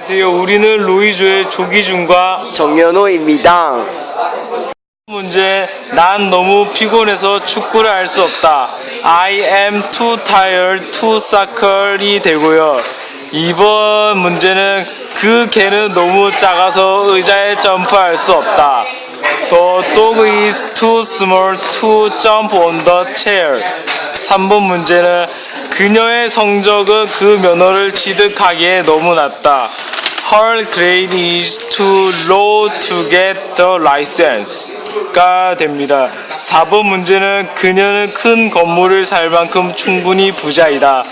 안녕하세요. 우리는 로이조의 조기준과 정연호입니다. 문제 난 너무 피곤해서 축구를 할 수 없다. I am too tired to soccer이 되고요. 이번 문제는 그 개는 너무 작아서 의자에 점프할 수 없다. The dog is too small to jump on the chair. 3번 문제는 그녀의 성적은 그 면허를 취득하기에 너무 낮다. Her grade is too low to get the license. 가 됩니다. 4번 문제는 그녀는 큰 건물을 살 만큼 충분히 부자이다.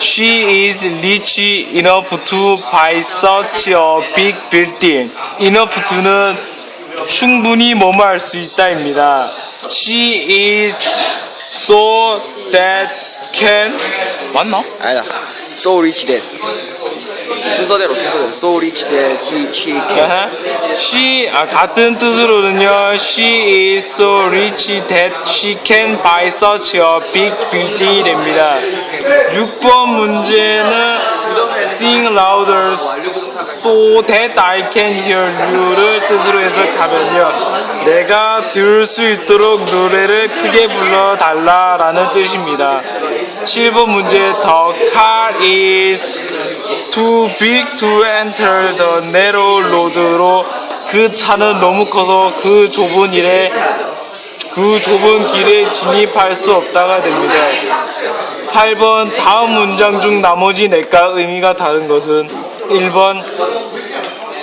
She is rich enough to buy such a big building. enough to는 충분히 뭐뭐 할 수 있다입니다. She is so that can 맞나? 아니다. So rich that. 순서대로 순서대로. So rich that he, she can. 아하. She 아, 같은 뜻으로는요. She is so rich that she can buy such a big building 됩니다. 6번 문제는 sing louder so that I can hear you를 뜻으로 해석하면요. 내가 들을 수 있도록 노래를 크게 불러 달라라는 뜻입니다. 7번 문제 The car is too big to enter the narrow road로 그 차는 너무 커서 그 좁은 일에 그 좁은 길에 진입할 수 없다가 됩니다. 8번 다음 문장 중 나머지 넷과 의미가 다른 것은 1번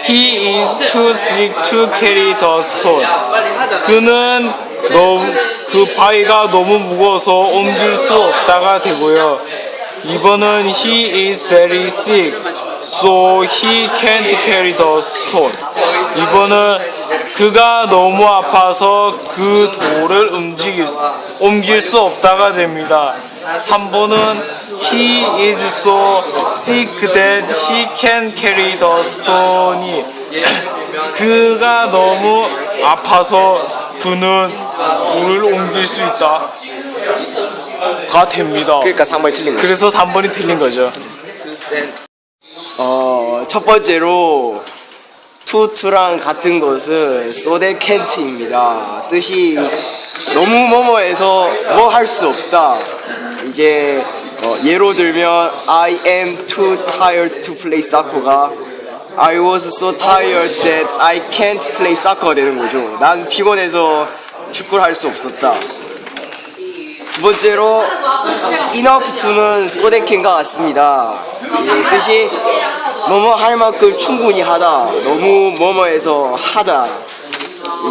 He is too sick to carry the stone. 그는 너무 그 바위가 너무 무거워서 옮길 수 없다가 되고요. 2번은 he is very sick, so he can't carry the stone. 2번은 그가 너무 아파서 그 돌을 움직일 수, 옮길 수 없다가 됩니다. 3번은 he is so sick that he can carry the stone이 그가 너무 아파서 그는 돌을 옮길 수 있다. 가 됩니다. 그러니까 3번이 틀린 거죠. 그래서 3번이 틀린 거죠. 어, 첫 번째로 투투랑 같은 것은 that can't입니다. 뜻이 너무 뭐뭐해서 뭐 할 수 없다. 이제 어, 예로 들면 I am too tired to play soccer가 I was so tired that I can't play soccer 되는 거죠. 난 피곤해서 축구를 할 수 없었다. 두 번째로 enough to는 can과 같습니다. 이 뜻이 뭐뭐 할 만큼 충분히 하다. 너무 뭐뭐해서 하다.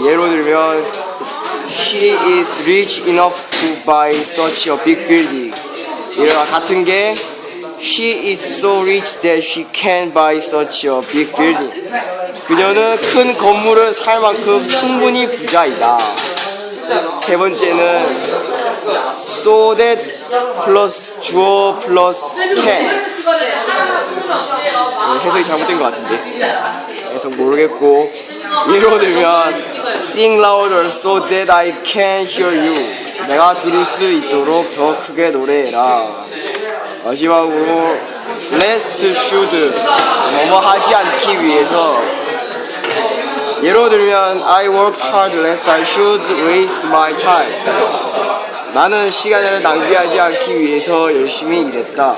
예로 들면 She is rich enough to buy such a big building. 이와 같은 게 She is so rich that she can buy such a big building. 그녀는 큰 건물을 살 만큼 충분히 부자이다. 세 번째는 so that 플러스 주어 플러스 can 어, 해석이 잘못된 것 같은데 해석 모르겠고 예로 들면 sing louder so that I can hear you 내가 들을 수 있도록 더 크게 노래해라 마지막으로 lest should 뭐뭐 하지 않기 위해서 예로 들면 I worked hard lest I should waste my time 나는 시간을 낭비하지 않기 위해서 열심히 일했다